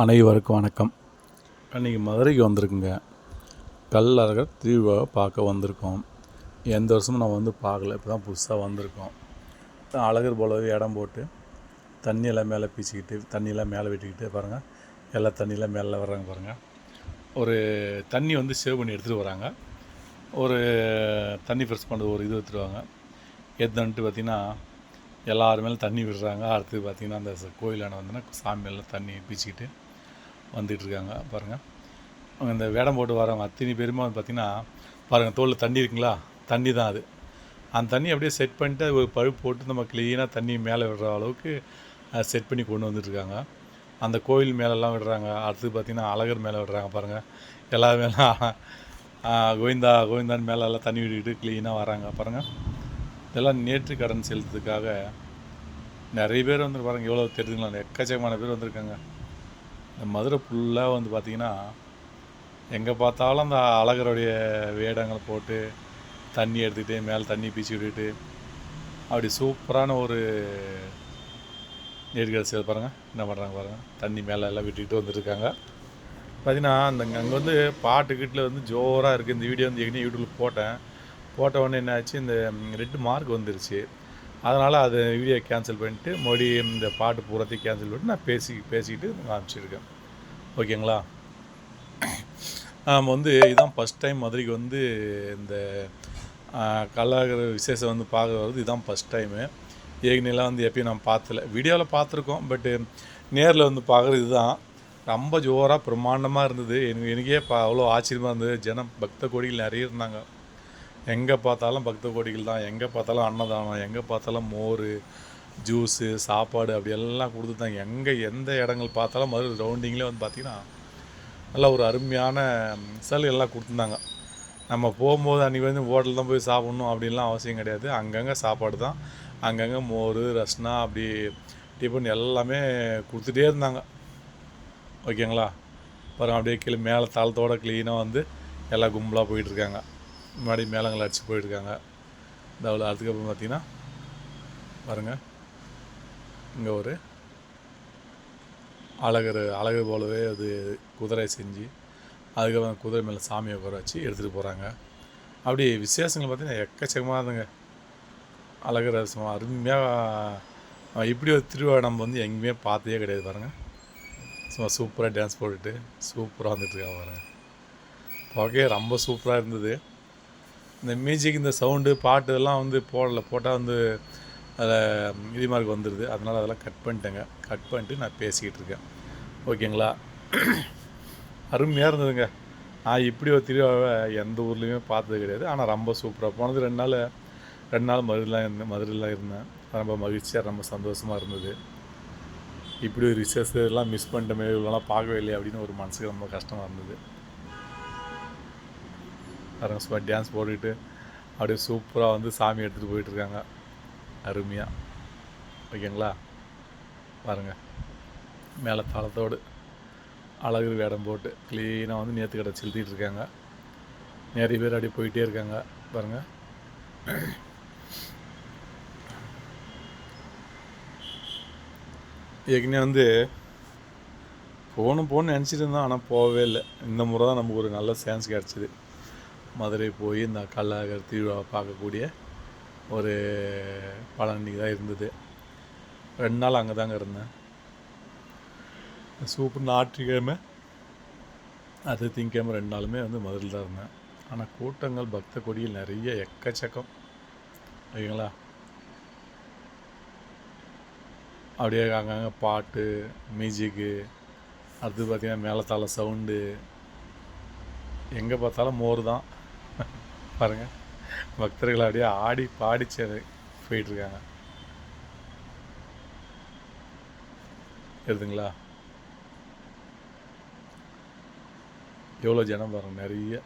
அனைவருக்கும் வணக்கம். அன்றைக்கி மதுரைக்கு வந்திருக்குங்க. கல்லழகர் திருவிழாவை பார்க்க வந்திருக்கோம். எந்த வருஷமும் நான் வந்து பார்க்கல. இப்போ தான் புதுசாக வந்திருக்கோம். அழகர் போலவே இடம் போட்டு தண்ணியெல்லாம் மேலே பீச்சிக்கிட்டு தண்ணியெல்லாம் மேலே விட்டுக்கிட்டு பாருங்கள் எல்லா தண்ணியெல்லாம் மேலே வர்றாங்க பாருங்கள் ஒரு தண்ணி வந்து சேவ் பண்ணி எடுத்துகிட்டு வராங்க. ஒரு தண்ணி ஃப்ரெஷ் பண்ணுறது ஒரு இது எடுத்துருவாங்க எதுன்ட்டு பார்த்திங்கன்னா எல்லார் தண்ணி விடுறாங்க. அடுத்து பார்த்திங்கன்னா அந்த கோயிலான வந்தோன்னா சாமியெல்லாம் தண்ணி பீச்சிக்கிட்டு வந்துட்டுருக்காங்க பாருங்கள் அவங்க இந்த வேடம் போட்டு வரவங்க அத்தனை பேருமே வந்து பார்த்திங்கன்னா பாருங்கள் தோலில் தண்ணி இருக்குங்களா? தண்ணி தான் அது. அந்த தண்ணி அப்படியே செட் பண்ணிட்டு அது ஒரு பழுப்பு போட்டு நம்ம க்ளீனாக தண்ணி மேலே விடுற அளவுக்கு செட் பண்ணி கொண்டு வந்துட்டுருக்காங்க அந்த கோயில் மேலெல்லாம் விடுறாங்க. அடுத்து பார்த்திங்கன்னா அழகர் மேலே விடுறாங்க பாருங்கள் எல்லா மேலாம் கோவிந்தா கோவிந்தான்னு மேலே எல்லாம் தண்ணி விட்டுக்கிட்டு க்ளீனாக வராங்க பாருங்கள் இதெல்லாம் நேற்று கடன் செலுத்துறதுக்காக நிறைய பேர் வந்து பாருங்க எவ்வளோ தெரிஞ்சுங்களா எக்கச்சக்கமான பேர் வந்திருக்காங்க. இந்த மதுரை ஃபுல்லாக வந்து பார்த்திங்கன்னா எங்கே பார்த்தாலும் அந்த அழகருடைய வேடங்களை போட்டு தண்ணி எடுத்துக்கிட்டு மேலே தண்ணி பீச்சி விட்டுட்டு அப்படி சூப்பரான ஒரு நேர்கடை பாருங்கள் என்ன பண்ணுறாங்க பாருங்கள் தண்ணி மேலே எல்லாம் விட்டுக்கிட்டு வந்துருக்காங்க. பார்த்தீங்கன்னா அந்த அங்கே வந்து பாட்டு பாட்டுக்கிட்டில் வந்து ஜோராக இருக்குது இந்த வீடியோ வந்து எங்கேயும் யூடியூப்பில் போட்டேன். போட்ட உடனே என்னாச்சு இந்த ரெட்டு மார்க் வந்துருச்சு. அதனால் அதை வீடியோ கேன்சல் பண்ணிட்டு மறுபடியும் இந்த பாட்டு பூராத்தையும் கேன்சல் பண்ணிட்டு நான் பேசி பேசிக்கிட்டு அனுப்பிச்சிருக்கேன் ஓகேங்களா? நாம் வந்து இதுதான் ஃபஸ்ட் டைம் மதுரைக்கு வந்து இந்த கலாகர விசேஷம் வந்து பார்க்க வர்றது இதுதான் ஃபஸ்ட் டைமு ஏற்கனவேலாம் வந்து எப்பயும் நான் பார்த்தல வீடியோவில் பார்த்துருக்கோம் பட்டு நேரில் வந்து பார்க்குறது இதுதான். ரொம்ப ஜோராக பிரம்மாண்டமாக இருந்தது. எனக்கு எனக்கே பா அவ்வளோ ஆச்சரியமாக இருந்தது. ஜனம் பக்த கோடிகள் நிறைய இருந்தாங்க. எங்கே பார்த்தாலும் பக்த கோடிகள் தான். எங்கே பார்த்தாலும் அன்னதானம் எங்கே பார்த்தாலும் மோர் ஜூஸு சாப்பாடு அப்படி எல்லாம் கொடுத்துட்டாங்க எங்கே எந்த இடங்கள் பார்த்தாலும் மறு ரவுண்டிங்லேயே வந்து பார்த்திங்கன்னா நல்லா ஒரு அருமையான சலுகை எல்லாம் கொடுத்துருந்தாங்க. நம்ம போகும்போது அன்றைக்கி வந்து ஹோட்டல் தான் போய் சாப்பிட்ணும் அப்படின்லாம் அவசியம் கிடையாது. அங்கங்கே சாப்பாடு தான். அங்கங்கே மோர் ரஸ்னா அப்படி டிஃபன் எல்லாமே கொடுத்துட்டே இருந்தாங்க. ஓகேங்களா? அப்புறம் அப்படியே கீழே மேலே தாளத்தோடு க்ளீனாக வந்து எல்லாம் கும்பலாக போயிட்டுருக்காங்க முன்னாடி மேளங்கள் அடிச்சு போயிருக்காங்க. இந்த அவ்வளோ அதுக்கப்புறம் பார்த்தீங்கன்னா பாருங்கள் இங்கே ஒரு அழகர் அழகர் போலவே அது குதிரை செஞ்சு அதுக்கப்புறம் குதிரை மேலே சாமியை உட்கார வச்சு எடுத்துகிட்டு போகிறாங்க அப்படி விசேஷங்கள் பார்த்தீங்கன்னா எக்கச்சக்கமாக இருந்துங்க அழகர் சும்மா அருமையாக இப்படி ஒரு திருவிழா நம்ம வந்து எங்கேயுமே பார்த்ததே கிடையாது பாருங்கள் சும்மா சூப்பராக டான்ஸ் போட்டுட்டு சூப்பராக வந்துட்டுருக்காங்க பாருங்கள் பார்க்கவே ரொம்ப சூப்பராக இருந்தது. இந்த மியூசிக் இந்த சவுண்டு பாட்டு இதெல்லாம் வந்து போடல. போட்டால் வந்து அதில் இது மாதிரி வந்துடுது அதனால் அதெல்லாம் கட் பண்ணிட்டேங்க. கட் பண்ணிட்டு நான் பேசிக்கிட்டு இருக்கேன். ஓகேங்களா? அருமையாக இருந்ததுங்க. நான் இப்படி ஒரு திருவிழாவை எந்த ஊர்லேயுமே பார்த்தது கிடையாது. ஆனால் ரொம்ப சூப்பராக போனது. ரெண்டு நாள் ரெண்டு நாள் மதுரைலாம் இருந்தேன் மதுரையில் இருந்தேன். ரொம்ப மகிழ்ச்சியாக ரொம்ப சந்தோஷமாக இருந்தது. இப்படி ஒரு ரிசர்ச் இதெல்லாம் மிஸ் பண்ணிட்டோமே இவ்வளோலாம் பார்க்கவே இல்லை அப்படின்னு ஒரு மனசுக்கு ரொம்ப கஷ்டமாக இருந்தது. பாருங்க சும்மா டான்ஸ் போட்டுக்கிட்டு அப்படியே சூப்பராக வந்து சாமி எடுத்துகிட்டு போயிட்டுருக்காங்க. அருமையாக ஓகேங்களா? பாருங்க. மேலே தளத்தோடு அழகு வேடம் போட்டு க்ளீனாக வந்து நேற்று கடை செலுத்திட்டு இருக்காங்க. நிறைய பேர் அப்படியே போயிட்டே இருக்காங்க. பாருங்கள் ஏற்கனவே வந்து போகணும் போகணும்னு நினச்சிட்டு இருந்தோம் ஆனால் போகவே இல்லை. இந்த முறை தான் நமக்கு ஒரு நல்ல சான்ஸ் கிடச்சிது. மதுரை போய் இந்த கல்லாகர் திருவிழாவை பார்க்கக்கூடிய ஒரு பழனி தான் இருந்தது. ரெண்டு நாள் அங்கே தாங்க இருந்தேன். சூப்பர் ஞாயிற்றுக்கிழமை அது திங்கக்கிழமை ரெண்டு நாளுமே வந்து மதுரையில் தான் இருந்தேன். ஆனால் கூட்டங்கள் பக்த கொடியில் நிறைய எக்கச்சக்கம். ஓகேங்களா? அப்படியே அங்கங்கே பாட்டு மியூசிக்கு அடுத்து பார்த்திங்கன்னா மேலத்தாள சவுண்டு எங்கே பார்த்தாலும் மோர் தான். பாருங்கள் பக்தர்கள் அப்படியே ஆடி பாடிச்சு போயிட்டுருக்காங்க. இருக்குதுங்களா எவ்வளோ ஜனம் பாருங்க நிறைய.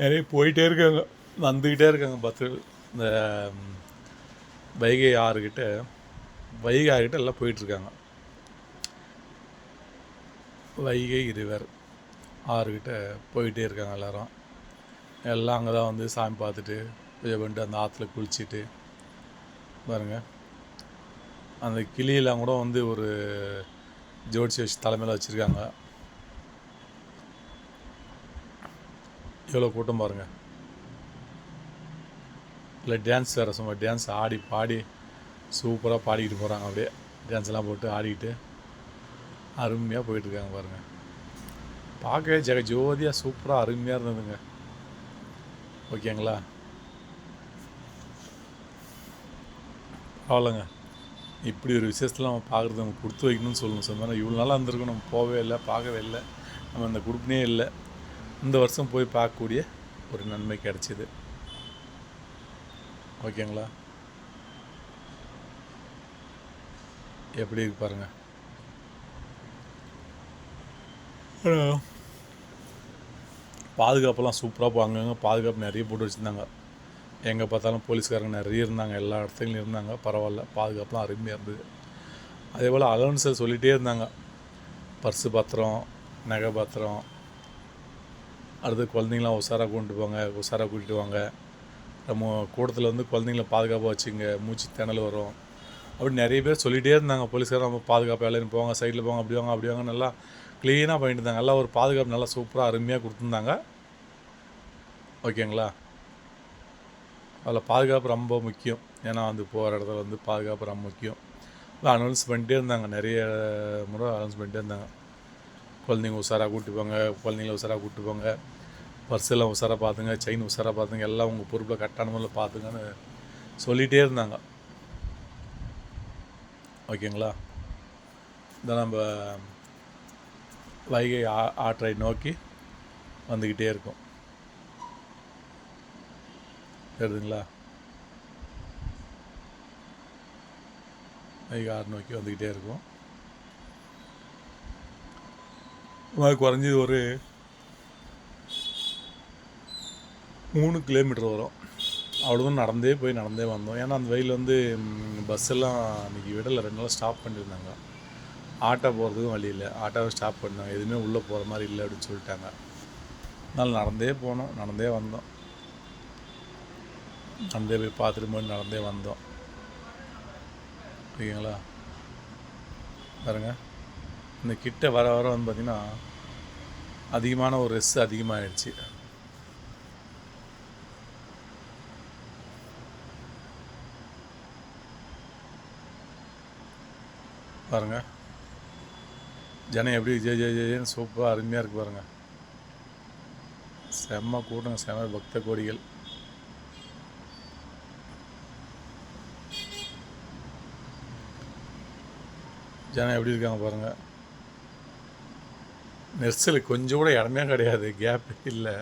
நிறைய போயிட்டே இருக்காங்க. வந்துக்கிட்டே இருக்காங்க பத்து இந்த வைகை ஆறுகிட்ட வைகை ஆறுகிட்ட எல்லாம் போயிட்டுருக்காங்க. வைகை இருவர் ஆறுகிட்ட போயிட்டே இருக்காங்க எல்லாரும். எல்லாம் அங்கே தான் வந்து சாமி பார்த்துட்டு பூஜை பண்ணிட்டு அந்த ஆற்றுல குளிச்சுட்டு பாருங்கள் அந்த கிளியெல்லாம் கூட வந்து ஒரு ஜோடிச்சு வச்சு தலைமையில் வச்சுருக்காங்க. எவ்வளோ கூட்டம் பாருங்கள் இல்லை டான்ஸ் வேறு சும்மா டான்ஸ் ஆடி பாடி சூப்பராக பாடிக்கிட்டு போகிறாங்க அப்படியே. டான்ஸ் எல்லாம் போட்டு ஆடிக்கிட்டு அருமையாக போயிட்டுருக்காங்க பாருங்கள் பார்க்கவே ஜெக ஜோதியாக சூப்பராக அருமையாக இருந்ததுங்க. ஓகேங்களா? பரவாயில்லங்க இப்படி ஒரு விஷயத்தில் நம்ம பார்க்குறது நம்ம கொடுத்து வைக்கணும்னு சொல்லணும். சொன்ன மாதிரி இவ்வளோ நாளாக இருந்திருக்கும் நம்ம போகவே இல்லை பார்க்கவே இல்லை. நம்ம அந்த குரூப்னே இல்லை. இந்த வருஷம் போய் பார்க்கக்கூடிய ஒரு நன்மை கிடச்சிது. ஓகேங்களா? எப்படி இருக்கு பாருங்க. பாதுகாப்பெல்லாம் சூப்பராக அங்கங்கே பாதுகாப்பு நிறைய போட்டு வச்சுருந்தாங்க. எங்கே பார்த்தாலும் போலீஸ்காரங்க நிறைய இருந்தாங்க. எல்லா இடத்துலையும் இருந்தாங்க. பரவாயில்ல. பாதுகாப்புலாம் அருமையாக இருந்தது. அதே போல் அலவன்ஸை சொல்லிகிட்டே இருந்தாங்க. பர்ஸு பத்திரம் நகை பத்திரம் அடுத்து குழந்தைங்களாம் உஷாராக கொண்டு போங்க உஷாராக கூட்டிட்டு வாங்க. நம்ம கூட்டத்தில் வந்து குழந்தைங்கள பாதுகாப்பாக வச்சுங்க. மூச்சு திணல் வரும். அப்படி நிறைய பேர் சொல்லிகிட்டே இருந்தாங்க. போலீஸ்காரர் நம்ம பாதுகாப்பு வேலைன்னு போவாங்க சைடில் போவாங்க அப்படி வாங்க அப்படி வாங்க நல்லா க்ளீனாக பண்ணிட்டு இருந்தாங்க நல்லா ஒரு பாதுகாப்பு நல்லா சூப்பராக அருமையாக கொடுத்துருந்தாங்க. ஓகேங்களா? அதில் பாதுகாப்பு ரொம்ப முக்கியம். ஏன்னா வந்து போகிற இடத்துல வந்து பாதுகாப்பு ரொம்ப முக்கியம். அனௌன்ஸ் பண்ணிட்டே இருந்தாங்க. நிறைய முறை அனௌன்ஸ் பண்ணிட்டே இருந்தாங்க. குழந்தைங்க உஷாராக கூட்டி போங்க குழந்தைங்கள உஷாராக கூட்டி போங்க. பர்ஸெல்லாம் உஷாராக பார்த்துங்க செயின் உஷாராக பார்த்துங்க. எல்லாம் உங்கள் பொறுப்பில் கரெக்டான முறையில் பார்த்துங்கன்னு சொல்லிகிட்டே இருந்தாங்க. ஓகேங்களா? இந்த நம்ம வைகை ஆ ஆற்றை நோக்கி வந்துக்கிட்டே இருக்கும். தெரியுதுங்களா? வைகை ஆறு நோக்கி வந்துக்கிட்டே இருக்கும். அது குறைஞ்சது ஒரு மூணு கிலோமீட்டர் வரும். அவ்வளோதான் நடந்தே போய் நடந்தே வந்தோம். ஏன்னா அந்த வெயில் வந்து பஸ்ஸெல்லாம் அன்றைக்கி விடலை. ரெண்டு நாள் ஸ்டாப் பண்ணியிருந்தாங்க. ஆட்டோ போகிறதுக்கும் வழி இல்லை. ஆட்டோவை ஸ்டாப் பண்ணோம். எதுவுமே உள்ளே போகிற மாதிரி இல்லை அப்படின்னு சொல்லிட்டாங்க. அதனால் நடந்தே போனோம். நடந்தே வந்தோம். நடந்தே போய் பார்த்துட்டு போய் நடந்தே வந்தோம். ஓகேங்களா? பாருங்க. இந்த கிட்ட வர வர வந்து பார்த்திங்கன்னா அதிகமான ஒரு ரெஸ் அதிகமாகிடுச்சு பாருங்க. ஜனம் எப்படி? ஜெய ஜெய ஜெயன்னு சூப்பராக அருமையாக இருக்கு பாருங்கள் செம்ம கூட்டம் செம்ம பக்த கோடிகள். ஜனம் எப்படி இருக்காங்க பாருங்கள் நெரிசல் கொஞ்சம் கூட இடமே கிடையாது கேப் இல்லை.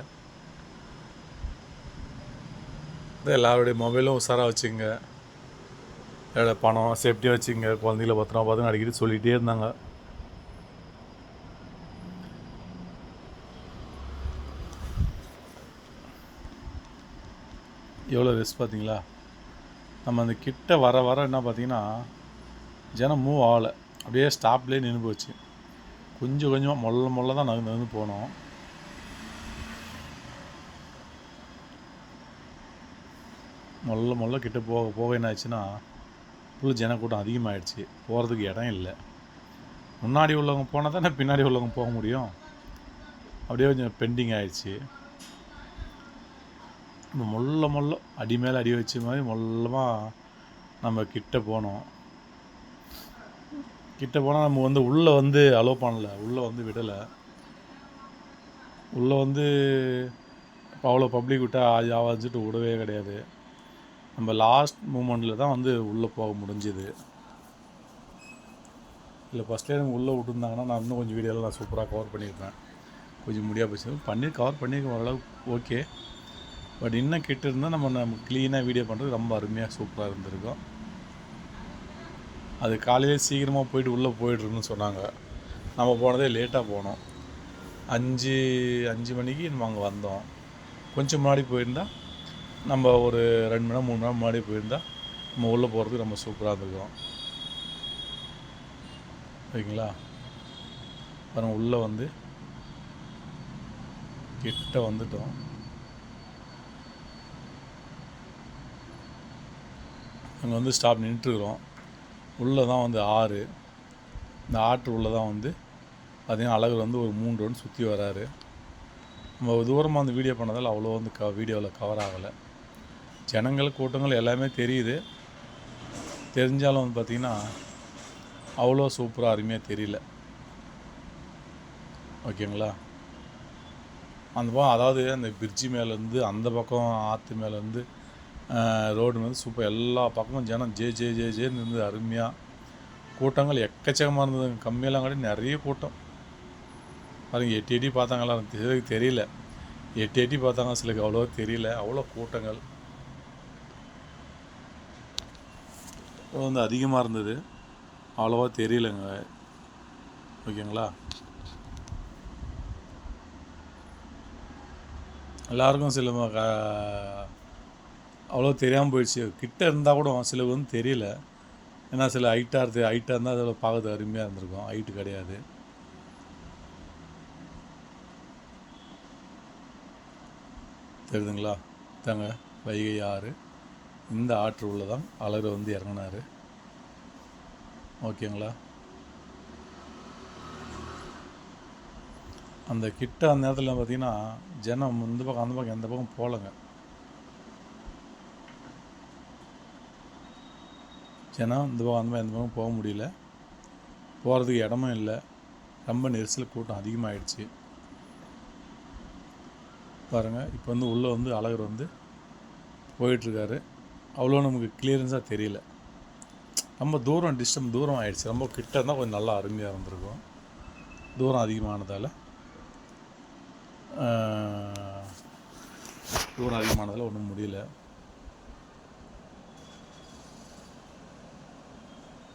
இதான் எல்லாருடைய மொபைலும் உஷாராக வச்சுங்க. என்னோட பணம் சேஃப்டியாக வச்சுங்க. குழந்தைங்கள பத்திரமா பார்த்துங்க அடிக்கடி சொல்லிகிட்டே இருந்தாங்க. எவ்வளோ ரிஸ்க் பார்த்தீங்களா? நம்ம அந்த கிட்ட வர வர என்ன பார்த்தீங்கன்னா ஜனம் மூவ் ஆகலை. அப்படியே ஸ்டாப்லேயே நின்று போச்சு. கொஞ்சம் கொஞ்சமாக மொல்ல மொல்ல தான் நகர்ந்து நகர்ந்து போனோம். மொல்ல மொல்ல கிட்ட போக போக என்ன ஆச்சுன்னா ஃபுல் ஜனக்கூட்டம் அதிகமாகிடுச்சு போகிறதுக்கு இடம் இல்லை. முன்னாடி உள்ளவங்க போனால் தானே பின்னாடி உள்ளவங்க போக முடியும். அப்படியே கொஞ்சம் பெண்டிங் ஆகிடுச்சு மொல்ல மொல்ல அடி மேலே அடி வச்ச மாதிரி மொல்லமாக நம்ம கிட்ட போனோம். கிட்ட போனால் நம்ம வந்து உள்ளே வந்து அலோவ் பண்ணல. உள்ளே வந்து விடலை. உள்ளே வந்து இப்போ அவ்வளோ பப்ளிக் விட்டால் ஆவாச்சுட்டு விடவே கிடையாது. நம்ம லாஸ்ட் மூமெண்ட்டில் தான் வந்து உள்ளே போக முடிஞ்சுது. இல்லை ஃபஸ்ட்லேயே நம்ம உள்ளே விட்டுருந்தாங்கன்னா நான் இன்னும் கொஞ்சம் வீடியோலாம் நான் சூப்பராக கவர் பண்ணியிருப்பேன். கொஞ்சம் முடியாது போச்சு. பண்ணி கவர் பண்ணி ஓரளவுக்கு ஓகே பட் இன்னும் கிட்ட இருந்தால் நம்ம நம்ம க்ளீனாக வீடியோ பண்ணுறது ரொம்ப அருமையாக சூப்பராக இருந்திருக்கும். அது காலையிலே சீக்கிரமாக போயிட்டு உள்ளே போயிட்டுருன்னு சொன்னாங்க. நம்ம போனதே லேட்டாக போனோம். அஞ்சு அஞ்சு மணிக்கு நம்ம அங்கே வந்தோம். கொஞ்சம் முன்னாடி போயிருந்தா நம்ம ஒரு ரெண்டு மணி நேரம் மூணு மணி நேரம் முன்னாடி போயிருந்தா நம்ம உள்ளே போகிறதுக்கு ரொம்ப சூப்பராக இருந்திருக்கும். ஓகேங்களா அப்புறம் உள்ளே வந்து கிட்ட வந்துட்டோம். அங்கே வந்து ஸ்டாப் நின்றுட்டுருக்குறோம். உள்ளே தான் வந்து ஆறு. இந்த ஆற்று உள்ளே தான் வந்து பார்த்திங்கன்னா அழகர் வந்து ஒரு மூணு ரவுண்ட் சுற்றி வராரு. நம்ம தூரமாக வந்து வீடியோ பண்ணதால் அவ்வளோ வந்து க வீடியோவில் கவர் ஆகலை. ஜனங்கள் கூட்டங்கள் எல்லாமே தெரியுது. தெரிஞ்சாலும் வந்து பார்த்திங்கன்னா அவ்வளோ சூப்பராக அருமையாக தெரியல. ஓகேங்களா? அந்த பக்கம் அதாவது அந்த பிரிட்ஜி மேலேருந்து அந்த பக்கம் ஆற்று மேலேருந்து ரோடு வந்து சூப்பர் எல்லா பக்கமும் ஜனம் ஜே ஜே ஜே ஜேன்னு இருந்தது அருமையாக கூட்டங்கள் எக்கச்சக்கமாக இருந்தது. கம்மியெல்லாம் கூட நிறைய கூட்டம். பாருங்க எட்டி எட்டி பார்த்தாங்களா? சிலருக்கு தெரியல. எட்டி எட்டி பார்த்தாங்க சிலருக்கு அவ்வளோ தெரியல. அவ்வளோ கூட்டங்கள். வந்து அதிகமாக இருந்தது. அவ்வளோவா தெரியலங்க. ஓகேங்களா? எல்லாருக்கும் சில க- அவ்வளோ தெரியாமல் போயிடுச்சு. கிட்ட இருந்தால் கூட சில வந்து தெரியல. ஏன்னா சில ஹைட்டாக இருந்து ஹைட்டாக இருந்தால் அதில் பார்க்கறது அருமையாக இருந்திருக்கும். ஹைட்டு கிடையாது. தெரியுதுங்களா? தாங்க வைகை ஆறு. இந்த ஆற்று உள்ள தான் அழகர் வந்து இறங்கினார். ஓகேங்களா? அந்த கிட்ட அந்த நேரத்தில் பார்த்தீங்கன்னா ஜனம் இந்த பக்கம் அந்த பக்கம் எந்த பக்கம் போகலங்க ஜனம் இந்த பக்கம் அந்த மாதிரி எந்த பக்கம் போக முடியல. போகிறதுக்கு இடமும் இல்லை. ரொம்ப நெரிசல் கூட்டம் அதிகமாகிடுச்சு பாருங்கள் இப்போ வந்து உள்ளே வந்து அழகர் வந்து போயிட்டுருக்காரு. அவ்வளோ நமக்கு கிளியரன்ஸாக தெரியல. ரொம்ப தூரம் டிஸ்டம் தூரம் ஆகிடுச்சு ரொம்ப கிட்ட இருந்தால் கொஞ்சம் நல்லா அருமையாக இருந்திருக்கும். தூரம் அதிகமானதால். தூரம் அதிகமானதால் ஒன்றும் முடியல.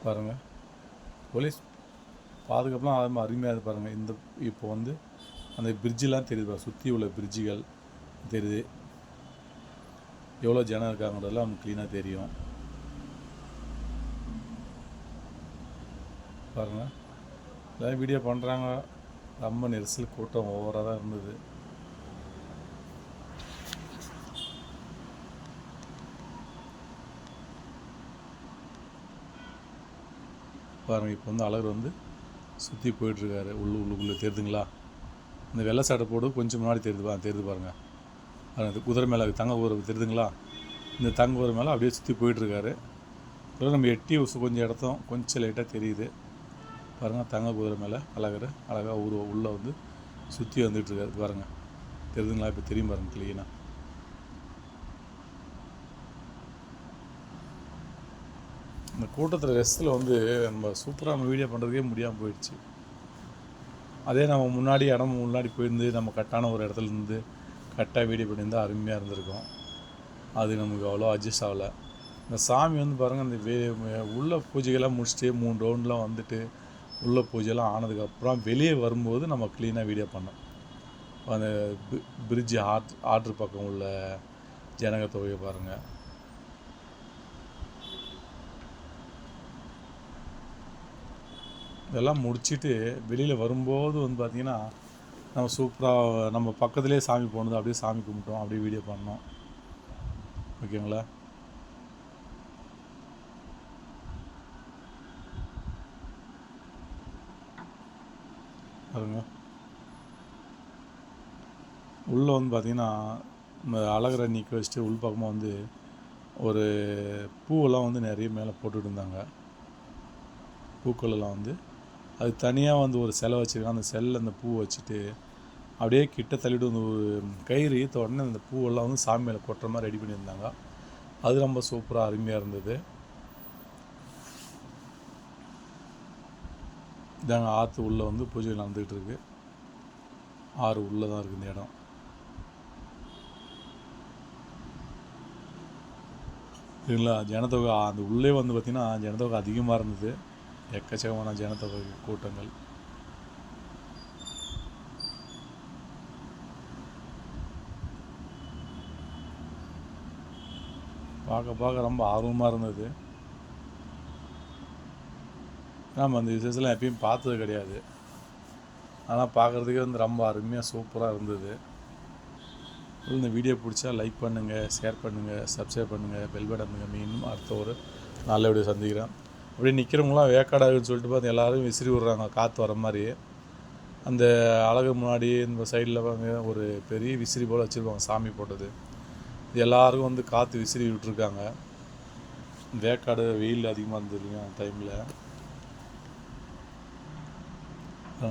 பாருங்கள் போலீஸ் பாதுகாப்புலாம் அது அருமையாக இருக்கு பாருங்கள் இந்த இப்போ வந்து அந்த பிரிட்ஜெலாம் தெரியுது பாருங்கள் சுற்றி உள்ள பிரிட்ஜுகள் தெரியுது. எவ்வளோ ஜனம் இருக்காங்கன்றதெல்லாம் நமக்கு க்ளீனாக தெரியும். பாருங்கள் எல்லாம் வீடியோ பண்ணுறாங்க ரொம்ப நெரிசல் கூட்டம் ஓவராக தான் இருந்தது. பாருங்கள் இப்போ வந்து அழகர் வந்து சுற்றி போயிட்டுருக்காரு. உள்ளு உள்ளுக்குள்ளே தெரியுதுங்களா இந்த வெள்ளை சட்டை போடு கொஞ்சம் முன்னாடி தெரிது பா தெரிது பாருங்கள் அது குதிரை மேலே தங்க குதிரை தெரியுதுங்களா இந்த தங்க குதிரை மேலே அப்படியே சுற்றி போயிட்டுருக்காரு. அப்புறம் நம்ம எட்டி கொஞ்சம் இடத்தும் கொஞ்சம் லைட்டாக தெரியுது. பாருங்கள் தங்க குதிரை மேலே அழகர் அழகாக ஊர் உள்ளே வந்து சுற்றி வந்துட்டுருக்காரு. பாருங்கள் தெரிதுங்களா இப்போ தெரியும் பாருங்க க்ளீனாக இந்த கூட்டத்தில் ரெஸ்ட்டில் வந்து நம்ம சூப்பராக நம்ம வீடியோ பண்ணுறதுக்கே முடியாமல் போயிடுச்சு. அதே நம்ம முன்னாடி இடம் முன்னாடி போயிருந்து நம்ம கரெக்டான ஒரு இடத்துல இருந்து கரெக்டாக வீடியோ பண்ணியிருந்தால் அருமையாக இருந்திருக்கும். அது நமக்கு அவ்வளோ அட்ஜஸ்ட் ஆகலை. இந்த சாமி வந்து பாருங்கள் அந்த வே உள்ள பூஜைகள்லாம் முடிச்சுட்டு மூணு ரவுண்ட்லாம் வந்துட்டு உள்ள பூஜைலாம் ஆனதுக்கப்புறம் வெளியே வரும்போது நம்ம க்ளீனாக வீடியோ பண்ணோம். அந்த பிரிட்ஜ் ஆட் ஆற்று பக்கம் உள்ள ஜனக தொகையை பாருங்கள் இதெல்லாம் முடிச்சுட்டு வெளியில் வரும்போது வந்து பார்த்திங்கன்னா நம்ம சூப்பராக நம்ம பக்கத்துலேயே சாமி போனது அப்படியே சாமி கும்பிட்டோம் அப்படியே வீடியோ பண்ணோம். ஓகேங்களா? பாருங்க. உள்ளே வந்து பார்த்திங்கன்னா இந்த அழகரை நீக்க வச்சுட்டு உள் பக்கமாக வந்து ஒரு பூவெல்லாம் வந்து நிறைய மேலே போட்டுட்டு இருந்தாங்க. பூக்கள் எல்லாம் வந்து. அது தனியாக வந்து ஒரு செலை வச்சுருக்காங்க அந்த செல்லில் அந்த பூ வச்சுட்டு அப்படியே கிட்ட தள்ளிட்டு வந்து ஒரு கயிறு ஈத்த உடனே அந்த பூவெல்லாம் வந்து சாமி மேலே கொட்டுற மாதிரி ரெடி பண்ணியிருந்தாங்க. அது ரொம்ப சூப்பராக அருமையாக இருந்தது. இதாங்க ஆற்று உள்ளே வந்து பூஜை நடந்துக்கிட்டு இருக்கு ஆறு உள்ளே தான் இருக்குது இந்த இடம். சரிங்களா ஜனத்தொகை அந்த உள்ளே வந்து பார்த்திங்கன்னா ஜனத்தொகை அதிகமாக இருந்தது. எக்கச்சக்கமான ஜனத்தொகை கூட்டங்கள். பார்க்க பார்க்க ரொம்ப ஆர்வமாக இருந்தது. நம்ம அந்த விசேஷத்தில் எப்பயும் பார்த்தது கிடையாது. ஆனால் பார்க்குறதுக்கே வந்து ரொம்ப அருமையாக சூப்பராக இருந்தது. இந்த வீடியோ பிடிச்சா லைக் பண்ணுங்கள் ஷேர் பண்ணுங்கள் சப்ஸ்கிரைப் பண்ணுங்கள் பெல் பட்டன் பண்ணுங்கள் மீண்டும் அடுத்த ஒரு நல்ல வீடியோ சந்திக்கிறேன். அப்படியே நிற்கிறவங்களாம் வேக்காடாகுன்னு சொல்லிட்டு பார்த்து எல்லோரும் விசிறி விட்றாங்க காற்று வர மாதிரி அந்த அழகு முன்னாடி இந்த சைடில் பாருங்க ஒரு பெரிய விசிறி போல் வச்சுருப்பாங்க சாமி போட்டது. இது எல்லாருக்கும் வந்து காற்று விசிறி விட்டுருக்காங்க. வேக்காடு வெயில் அதிகமாக இருந்ததுங்க அந்த டைமில்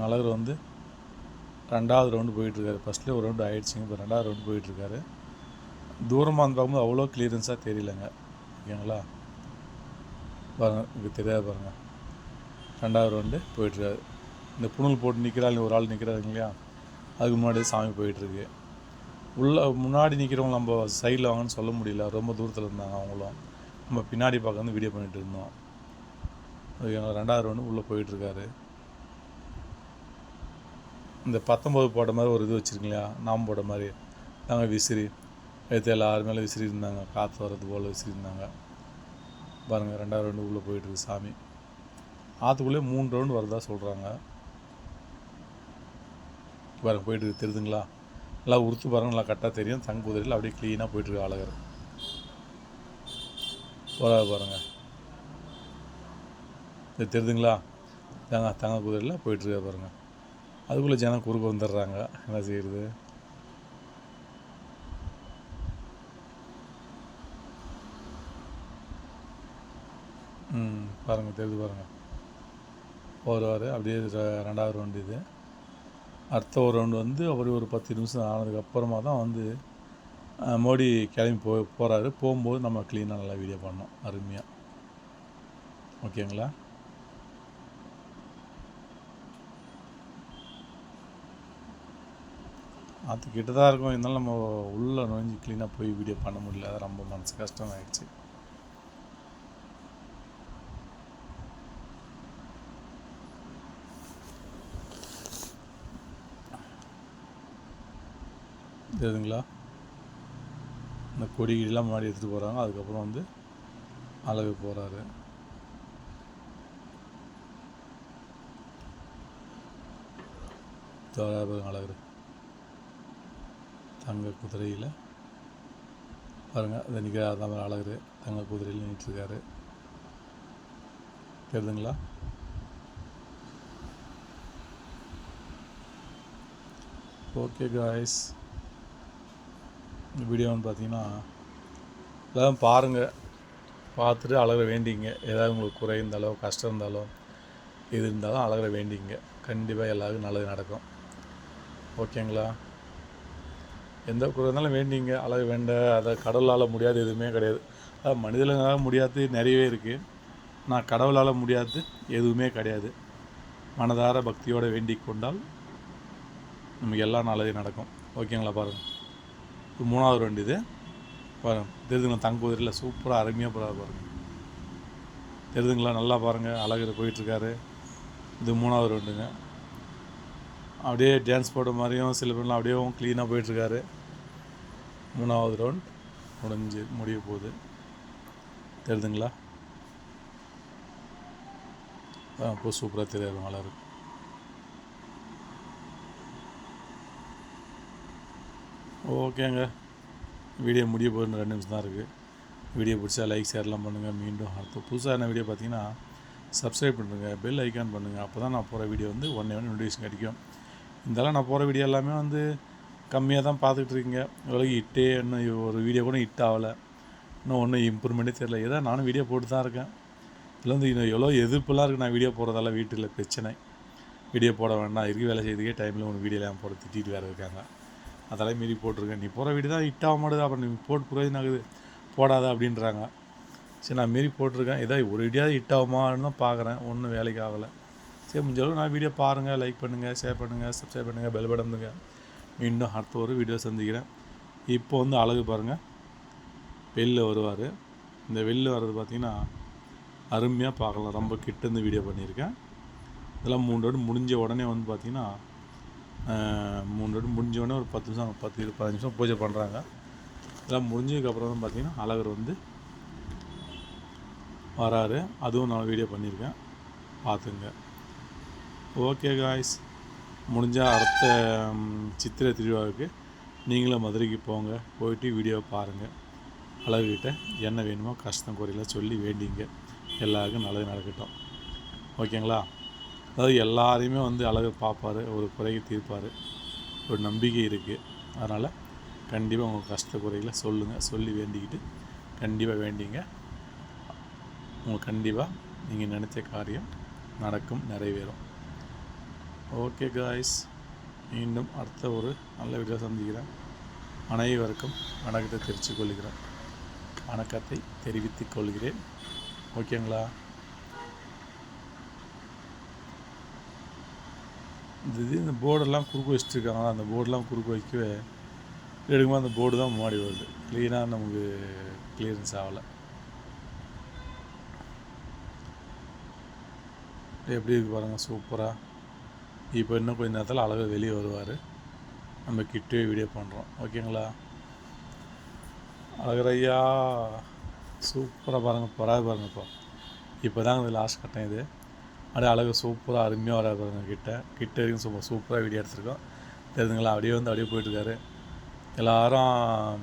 அழகர் வந்து ரெண்டாவது ரவுண்டு போயிட்டுருக்காரு. ஃபஸ்ட்டில் ஒரு ரவுண்டு ஆகிடுச்சிங்க இப்போ ரெண்டாவது ரவுண்டு போயிட்டுருக்காரு. தூரமாக வந்து பார்க்கும்போது அவ்வளோ கிளியரன்ஸாக தெரியலங்க ஓகேங்களா? பாருங்கள் இங்கே தெரியாது பாருங்கள் ரெண்டாவது வந்து போயிட்டுருக்காரு. இந்த புணல் போட்டு நிற்கிறாள் ஒரு ஆள் நிற்கிறாரு இல்லையா? அதுக்கு முன்னாடி சாமி போயிட்டுருக்கு. உள்ள முன்னாடி நிற்கிறவங்க நம்ம சைடில் வாங்கன்னு சொல்ல முடியல. ரொம்ப தூரத்தில் இருந்தாங்க அவங்களும். நம்ம பின்னாடி பார்க்க வந்து வீடியோ பண்ணிகிட்டு இருந்தோம். ஓகேங்களா ரெண்டாவது ரவுண்டு உள்ளே போயிட்டுருக்காரு. இந்த பத்தொம்பது போட்ட மாதிரி ஒரு இது வச்சுருக்கீங்களா நாம் போட்ட மாதிரி. நாங்கள் விசிறி எடுத்து எல்லாரும் மேலே விசிறி இருந்தாங்க. காற்று வர்றது போல் விசிறி இருந்தாங்க. பாருங்கள் ரெண்டாவது ரவுண்டு உள்ளே போயிட்டுருக்கு சாமி. ஆற்றுக்குள்ளே மூணு ரவுண்டு வரதா சொல்கிறாங்க பாருங்கள் போயிட்டு இருக்கு, தெரியுதுங்களா நல்லா உறுத்து பாருங்க நல்லா கரெக்டாக தெரியும். தங்க குதிரையில் அப்படியே க்ளீனாக போயிட்டுருக்கு அழகர் போகிறாரு பாருங்கள் இது தெரியுதுங்களா தங்க தங்க குதிரையில் போயிட்டுருக்கா பாருங்கள் அதுக்குள்ளே ஜனம் குறுக்க வந்துடுறாங்க. என்ன செய்கிறது பாருங்கள் தெரிஞ்சு பாருங்கள் வருவார் அப்படியே ரெ- ரெண்டாவது ரவுண்டு இது. அடுத்த ஒரு ரவுண்டு வந்து அப்படி ஒரு பத்து நிமிஷம் ஆனதுக்கப்புறமா தான் வந்து மோடி கிளம்பி போ போகிறாரு போகும்போது நம்ம க்ளீனாக நல்லா வீடியோ பண்ணோம். அருமையாக ஓகேங்களா அது கிட்ட தான் இருக்கும். இருந்தாலும் நம்ம உள்ளே நுழைஞ்சு க்ளீனாக போய் வீடியோ பண்ண முடியல. அது ரொம்ப மனசு கஷ்டம் ஆயிடுச்சு தெரியுதுங்களா இந்த கொடி கிடிலாம் முன்னாடி எடுத்துகிட்டு போகிறாங்க அதுக்கப்புறம் வந்து அழகு போகிறாரு அழகு தங்க குதிரையில். பாருங்கள் அதை நிற்கிற தான் அழகு தங்க குதிரையில் நின்றுட்டுருக்காரு தெரியுதுங்களா ஓகே காய்ஸ் இந்த வீடியோன்னு பார்த்தீங்கன்னா எல்லாம் பாருங்கள் பார்த்துட்டு அழகிற வேண்டிங்க. ஏதாவது உங்களுக்கு குறை இருந்தாலோ கஷ்டம் இருந்தாலோ எது இருந்தாலும் அழகிற வேண்டிங்க. கண்டிப்பாக எல்லாருக்கும் நல்லது நடக்கும். ஓகேங்களா? எந்த குறை இருந்தாலும் வேண்டிங்க. அழகு வேண்ட. அதை கடவுளால் முடியாது எதுவுமே கிடையாது. அதாவது மனிதர்களால் முடியாது நிறையவே இருக்குது நான் கடவுளால் முடியாது எதுவுமே கிடையாது. மனதார பக்தியோடு வேண்டிக் கொண்டால் நமக்கு எல்லாம் நல்லது நடக்கும். ஓகேங்களா? பாருங்கள் இது மூணாவது வண்டி இது. பாருங்கள் தெரியுதுங்களா தங்குவதில் சூப்பராக அருமையாக போகிறாரு பாருங்கள் தெரிதுங்களா நல்லா பாருங்கள் அழகில் போயிட்டுருக்காரு. இது மூணாவது ரெண்டுங்க அப்படியே டான்ஸ் போடுற மாதிரியும் சில பேர்லாம் அப்படியே க்ளீனாக போயிட்டுருக்காரு. மூணாவது ரவுண்ட் முடிஞ்சு முடிய போகுது. தெரியுதுங்களா இப்போ சூப்பராக தெரியாது நல்லா இருக்கு. ஓகேங்க. வீடியோ முடிய போகுது ரெண்டு நிமிஷம் தான் இருக்குது வீடியோ பிடிச்சா லைக் ஷேர்லாம் பண்ணுங்கள் மீண்டும் அடுத்த புதுசாக என்ன வீடியோ பார்த்தீங்கன்னா சப்ஸ்கிரைப் பண்ணுங்க பெல் ஐக்கான் பண்ணுங்கள் அப்போ தான் நான் போகிற வீடியோ வந்து ஒன்றே ஒன்று நோட்டிஃபிகேஷன் கிடைக்கும். இருந்தாலும் நான் போகிற வீடியோ எல்லாமே வந்து கம்மியாக தான் பார்த்துக்கிட்டு இருக்கீங்க. இவ்வளோ ஹிட்டே இன்னும் ஒரு வீடியோ கூட ஹிட் ஆகலை. இன்னும் ஒன்றும் இம்ப்ரூவ்மெண்ட்டே தெரில ஏதோ நானும் வீடியோ போட்டு தான் இருக்கேன். இதில் வந்து இன்னும் எவ்வளோ எதிர்ப்புலாம் இருக்குது நான் வீடியோ போடுறதால வீட்டில் பிரச்சனை. வீடியோ போட வேண்டாம். இருக்கு வேலை செய்யறதுக்கே டைமில் ஒன்று வீடியோலாம் போட திட்டிகிட்டு வேறு இருக்காங்க. அதெல்லாம் மீறி போட்டிருக்கேன். நீ போகிற வீடு தான் ஹிட் மாட்டுது அப்புறம் நீ போட்டு பிரயோஜனம் ஆகுது. போடாத அப்படின்றாங்க. சரி நான் மீறி போட்டிருக்கேன். ஏதாவது ஒரு வீடியாவது ஹிட் ஆகுமான்னு தான் பார்க்குறேன். ஒன்றும் வேலைக்கு ஆகலை. சரி முடிஞ்ச நான் வீடியோ பாருங்கள் லைக் பண்ணுங்கள் ஷேர் பண்ணுங்கள் சப்ஸ்கிரைப் பண்ணுங்கள் பெல் படந்துங்க மீண்டும் அடுத்த ஒரு வீடியோ சந்திக்கிறேன். இப்போ வந்து அழகு பாருங்கள் வெளில வருவார். இந்த வெளில வர்றது பார்த்திங்கன்னா அருமையாக பார்க்கலாம். ரொம்ப கிட்டேருந்து வீடியோ பண்ணியிருக்கேன். இதெல்லாம் மூணு ரோடு முடிஞ்ச உடனே வந்து பார்த்திங்கன்னா மூணு ரெண்டு முடிஞ்சோடனே ஒரு பத்து நிமிஷம் பத்து இரு பதினஞ்சு நிமிஷம் பூஜை பண்ணுறாங்க இதெல்லாம் முடிஞ்சதுக்கப்புறம் தான் பார்த்திங்கன்னா அழகர் வந்து வராரு. அதுவும் நான் வீடியோ பண்ணியிருக்கேன். பார்த்துங்க ஓகே காய்ஸ் முடிஞ்சால் அடுத்த சித்திரை திருவிழாவுக்கு நீங்களும் மதுரைக்கு போங்க. போயிட்டு வீடியோ பாருங்கள் அழகுக்கிட்ட என்ன வேணுமோ கஷ்டம் குறையில சொல்லி வேண்டிங்க. எல்லாருக்கும் நல்லது நடக்கட்டும். ஓகேங்களா அதாவது எல்லாரையுமே வந்து அழகு பார்ப்பாரு ஒரு குறையை தீர்ப்பார். ஒரு நம்பிக்கை இருக்குது அதனால் கண்டிப்பாக உங்கள் கஷ்ட குறைகளை சொல்லுங்கள் சொல்லி வேண்டிக்கிட்டு கண்டிப்பாக வேண்டிங்க. உங்களுக்கு கண்டிப்பாக நீங்கள் நினச்ச காரியம் நடக்கும் நிறைவேறும். ஓகே காய்ஸ் மீண்டும் அடுத்த ஒரு நல்ல வீடியோ சந்திக்கிறேன். அனைவருக்கும் வணக்கத்தை தெரிவித்துக் கொள்கிறேன். வணக்கத்தை தெரிவித்துக் கொள்கிறேன். ஓகேங்களா இந்த இது இந்த போர்டெல்லாம் குறுக்க வச்சுருக்காங்களா அந்த போர்டெலாம் குறுக்க வைக்கவே எடுக்கும்போது அந்த போர்டு தான் முன்னாடி வருது. க்ளீனாக நமக்கு கிளியரன்ஸ் ஆகலை. எப்படி இருக்கு பாருங்கள் சூப்பராக இப்போ இன்னும் கொஞ்ச நேரத்தில் அழகாக வெளியே வருவார். நம்ம கிட்டே வீடியோ பண்ணுறோம் ஓகேங்களா அழகரையா சூப்பராக பாருங்கள் பராது பாருங்க இப்போ. தான் இது லாஸ்ட் கட்டம் இது. அப்படியே அழகு சூப்பராக அருமையாக வராது பாருங்க கிட்ட. கிட்ட வரைக்கும் சூப்பர் சூப்பராக வீடியோ எடுத்திருக்கோம். தெரிஞ்சுங்களா? அப்படியே வந்து அப்படியே போயிட்டுருக்காரு. எல்லாரும்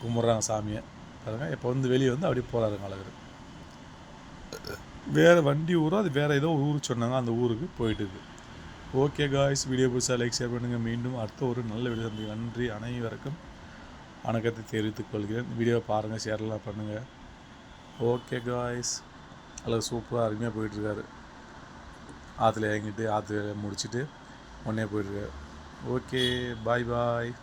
கும்பிட்றாங்க சாமியை. பாருங்கள் இப்போ வந்து வெளியே வந்து அப்படியே போகிறாருங்க அழகர். வேறு வண்டி ஊரோ அது வேறு ஏதோ ஒரு ஊர் சொன்னாங்க அந்த ஊருக்கு போயிட்டு ஓகே காய்ஸ் வீடியோ பிடிச்சா லைக் ஷேர் பண்ணுங்கள் மீண்டும் அடுத்த ஒரு நல்ல வீடியோ சந்தி நன்றி. அனைவருக்கும் வணக்கத்தை தெரிவித்துக் கொள்கிறேன். வீடியோ பாருங்கள் ஷேர்லாம் பண்ணுங்கள் ஓகே காய்ஸ் அதில் சூப்பராக அருமையாக போயிட்டுருக்காரு. ஆற்றுல இறங்கிட்டு ஆற்றுல முடிச்சுட்டு உடனே போயிட்டுருக்காரு. ஓகே பாய் பாய்